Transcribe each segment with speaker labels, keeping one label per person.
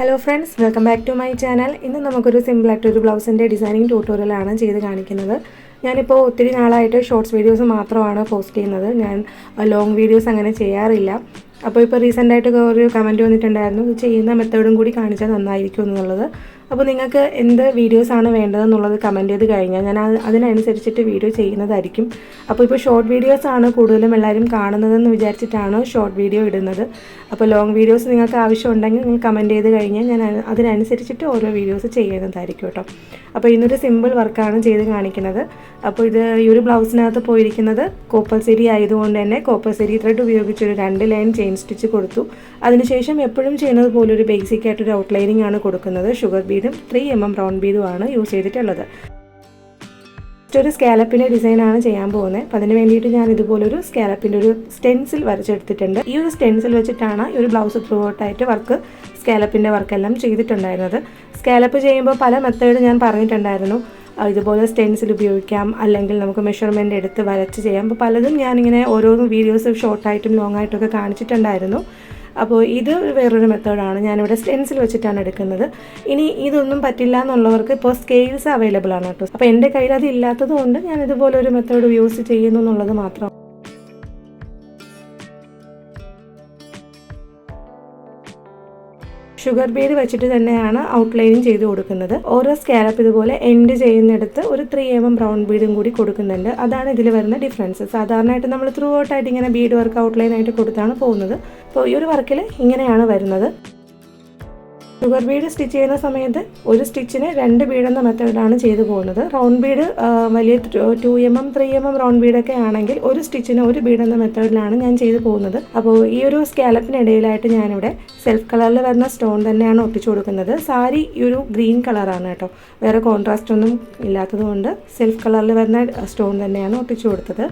Speaker 1: Hello friends welcome back to my channel ഇന്ന് നമുക്കൊരു സിമ്പിളായിട്ടൊരു ബ്ലൗസിന്റെ designing ട്യൂട്ടോറിയലാണ് ചെയ്ത് കാണിക്കുന്നത്. ഞാനിപ്പോൾ ഒത്തിരി നാളായിട്ട് ഷോർട്സ് വീഡിയോസ് മാത്രമാണ് പോസ്റ്റ് ചെയ്യുന്നത്. ഞാൻ ലോങ് വീഡിയോസ് അങ്ങനെ ചെയ്യാറില്ല. അപ്പോൾ ഇപ്പോൾ റീസെന്റായിട്ട് ഒരു കമന്റ് വന്നിട്ടുണ്ടായിരുന്നു. ചെയ്യുന്ന മെത്തേഡും കൂടി കാണിച്ചാൽ നന്നായിരിക്കും എന്നുള്ളത്. അപ്പോൾ നിങ്ങൾക്ക് എന്ത് വീഡിയോസാണ് വേണ്ടതെന്നുള്ളത് കമന്റ് ചെയ്ത് കഴിഞ്ഞാൽ ഞാൻ അതിനനുസരിച്ചിട്ട് വീഡിയോ ചെയ്യുന്നതായിരിക്കും. അപ്പോൾ ഇപ്പോൾ ഷോർട്ട് വീഡിയോസാണ് കൂടുതലും എല്ലാവരും കാണുന്നതെന്ന് വിചാരിച്ചിട്ടാണ് ഷോർട്ട് വീഡിയോ ഇടുന്നത്. അപ്പോൾ ലോങ് വീഡിയോസ് നിങ്ങൾക്ക് ആവശ്യമുണ്ടെങ്കിൽ നിങ്ങൾ കമന്റ് ചെയ്ത് കഴിഞ്ഞാൽ ഞാൻ അതിനനുസരിച്ചിട്ട് ഓരോ വീഡിയോസ് ചെയ്യുന്നതായിരിക്കും കേട്ടോ. അപ്പോൾ ഇന്നൊരു സിമ്പിൾ വർക്കാണ് ചെയ്ത് കാണിക്കുന്നത്. അപ്പോൾ ഇത് ഈ ഒരു ബ്ലൗസിനകത്ത് പോയിരിക്കുന്നത് കോപ്പൽസരി ആയതുകൊണ്ട് തന്നെ കോപ്പൽസരി ത്രെഡ് ഉപയോഗിച്ച് ഒരു രണ്ട് ലൈൻ ചെയിൻ സ്റ്റിച്ച് കൊടുത്തു. അതിനുശേഷം എപ്പോഴും ചെയ്യുന്നത് പോലെ ഒരു ബേസിക് ഔട്ട്ലൈനിങ് ആണ് കൊടുക്കുന്നത്. ഷുഗർ ബീഡും ത്രീ എം എം റൗണ്ട് ആണ് യൂസ് ചെയ്തിട്ടുള്ളത് ഒരു സ്കാലപ്പിന്റെ ഡിസൈനാണ് ചെയ്യാൻ പോകുന്നത്. അപ്പം അതിന് വേണ്ടിയിട്ട് ഞാൻ ഇതുപോലൊരു സ്കാലപ്പിന്റെ ഒരു സ്റ്റെൻസിൽ വരച്ചെടുത്തിട്ടുണ്ട്. ഈ ഒരു സ്റ്റെൻസിൽ വെച്ചിട്ടാണ് ഈ ഒരു ബ്ലൗസ് ത്രൂ ഔട്ടായിട്ട് വർക്ക് സ്കാലപ്പിന്റെ വർക്കെല്ലാം ചെയ്തിട്ടുണ്ടായിരുന്നത്. സ്കാലപ്പ് ചെയ്യുമ്പോൾ പല മെത്തേഡ് ഞാൻ പറഞ്ഞിട്ടുണ്ടായിരുന്നു. ഇതുപോലെ സ്റ്റെൻസിൽ ഉപയോഗിക്കാം അല്ലെങ്കിൽ നമുക്ക് മെഷർമെന്റ് എടുത്ത് വരച്ച് ചെയ്യാം. അപ്പോൾ പലതും ഞാനിങ്ങനെ ഓരോ വീഡിയോസ് ഷോർട്ടായിട്ടും ലോങ് ആയിട്ടൊക്കെ കാണിച്ചിട്ടുണ്ടായിരുന്നു. അപ്പോൾ ഇത് വേറൊരു മെത്തേഡാണ്. ഞാനിവിടെ സ്റ്റെൻസിൽ വെച്ചിട്ടാണ് എടുക്കുന്നത്. ഇനി ഇതൊന്നും പറ്റില്ല എന്നുള്ളവർക്ക് ഇപ്പോൾ സ്കെയിൽസ് അവൈലബിൾ ആണ് കേട്ടോ. അപ്പോൾ എന്റെ കയ്യിൽ അത് ഇല്ലാത്തത് കൊണ്ട് ഞാൻ ഇതുപോലെ ഒരു മെത്തേഡ് യൂസ് ചെയ്യുന്നു എന്നുള്ളത് മാത്രം ഷുഗർ ബീഡ് വെച്ചിട്ട് തന്നെയാണ് ഔട്ട്ലൈനിങ് ചെയ്ത് കൊടുക്കുന്നത്. ഓരോ സ്കാലപ്പ് ഇതുപോലെ എൻഡ് ചെയ്യുന്നിടത്ത് ഒരു ത്രീ എം എം ബ്രൗൺ ബീഡും കൂടി കൊടുക്കുന്നുണ്ട്. അതാണ് ഇതിൽ വരുന്ന ഡിഫറൻസ് സാധാരണയായിട്ട് നമ്മൾ ത്രൂ ഔട്ടായിട്ട് ഇങ്ങനെ ബീഡ് വർക്ക് ഔട്ട്ലൈൻ ആയിട്ട് കൊടുത്താണ് പോകുന്നത്. അപ്പോൾ ഈ ഒരു വർക്കിൽ ഇങ്ങനെയാണ് വരുന്നത്. ഷുഗർ ബീഡ് സ്റ്റിച്ച് ചെയ്യുന്ന സമയത്ത് ഒരു സ്റ്റിച്ചിന് രണ്ട് ബീഡ് എന്ന മെത്തേഡാണ് ചെയ്തു പോകുന്നത്. റൗണ്ട് ബീഡ് വലിയ two M M three M M round ബീഡൊക്കെ ആണെങ്കിൽ ഒരു സ്റ്റിച്ചിന് ഒരു ബീഡ് എന്ന മെത്തേഡിലാണ് ഞാൻ ചെയ്തു പോകുന്നത്. അപ്പോൾ ഈ ഒരു സ്കാലപ്പിനിടയിലായിട്ട് ഞാനിവിടെ സെൽഫ് കളറിൽ വരുന്ന സ്റ്റോൺ തന്നെയാണ് ഒട്ടിച്ചു കൊടുക്കുന്നത്. സാരി ഈ ഒരു ഗ്രീൻ കളറാണ് കേട്ടോ. വേറെ കോൺട്രാസ്റ്റ് ഒന്നും ഇല്ലാത്തതുകൊണ്ട് സെൽഫ് കളറിൽ വരുന്ന സ്റ്റോൺ തന്നെയാണ് ഒട്ടിച്ചു കൊടുത്തത്.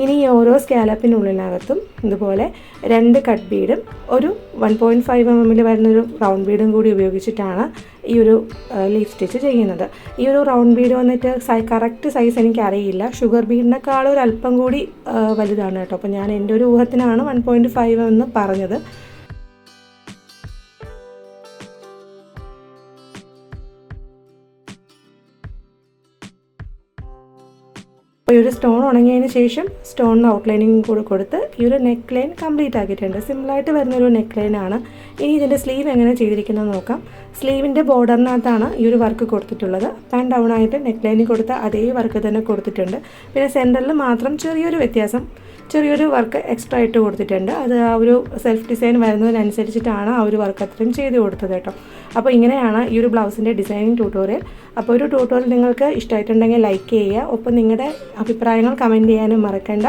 Speaker 1: ഇനി ഈ ഓരോ സ്കാലപ്പിനുള്ളിനകത്തും ഇതുപോലെ രണ്ട് കട്ട് ബീഡും ഒരു വൺ പോയിന്റ് ഫൈവ് എം എമ്മിൽ വരുന്നൊരു റൗണ്ട് ബീഡും കൂടി ഉപയോഗിച്ചിട്ടാണ് ഈ ഒരു ലീഫ് സ്റ്റിച്ച് ചെയ്യുന്നത്. ഈ ഒരു റൗണ്ട് ബീഡ് വന്നിട്ട് സൈ കറക്റ്റ് സൈസ് എനിക്കറിയില്ല. ഷുഗർ ബീഡിനേക്കാളും ഒരു അല്പം കൂടി വലുതാണ് കേട്ടോ. അപ്പോൾ ഞാൻ എന്റെ ഒരു ഊഹത്തിനാണ് വൺ പോയിന്റ് ഫൈവ് എന്ന് പറഞ്ഞത്. അപ്പോൾ ഈ ഒരു സ്റ്റോൺ ഉണങ്ങിയതിന് ശേഷം സ്റ്റോണിന് ഔട്ട്ലൈനിങ് കൂടി കൊടുത്ത് ഈ ഒരു നെക്ക് ലൈൻ കംപ്ലീറ്റ് ആക്കിയിട്ടുണ്ട്. സിമ്പിളായിട്ട് വരുന്നൊരു നെക്ക് ലൈനാണ് ഇനി ഇതിന്റെ സ്ലീവ് എങ്ങനെ ചെയ്തിരിക്കുന്നത് നോക്കാം. സ്ലീവിന്റെ ബോർഡറിനകത്താണ് ഈ ഒരു വർക്ക് കൊടുത്തിട്ടുള്ളത്. ആൻഡ് ഡൗൺ ആയിട്ട് നെക്ക് ലൈനിൽ കൊടുത്ത അതേ വർക്ക് തന്നെ കൊടുത്തിട്ടുണ്ട്. പിന്നെ സെന്ററിൽ മാത്രം ചെറിയൊരു വ്യത്യാസം. ചെറിയൊരു വർക്ക് എക്സ്ട്രാ ആയിട്ട് കൊടുത്തിട്ടുണ്ട്. അത് ആ ഒരു സെൽഫ് ഡിസൈൻ വരുന്നതിനനുസരിച്ചിട്ടാണ് ആ ഒരു വർക്ക് അത്രയും ചെയ്ത് കൊടുത്തത് കേട്ടോ. അപ്പോൾ ഇങ്ങനെയാണ് ഈ ഒരു ബ്ലൗസിന്റെ ഡിസൈനിങ് ട്യൂട്ടോറിയൽ അപ്പോൾ ഒരു ട്യൂട്ടോറിയൽ നിങ്ങൾക്ക് ഇഷ്ടമായിട്ടുണ്ടെങ്കിൽ ലൈക്ക് ചെയ്യുക. ഒപ്പം നിങ്ങളുടെ അഭിപ്രായങ്ങൾ കമന്റ് ചെയ്യാനും മറക്കണ്ട.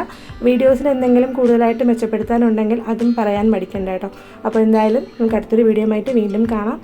Speaker 1: വീഡിയോസിൽ എന്തെങ്കിലും കൂടുതലായിട്ട് മെച്ചപ്പെടുത്താനുണ്ടെങ്കിൽ അതും പറയാൻ മടിക്കണ്ട കേട്ടോ. അപ്പോൾ എന്തായാലും നമുക്ക് അടുത്തൊരു വീഡിയോ ആയിട്ട് വീണ്ടും കാണാം.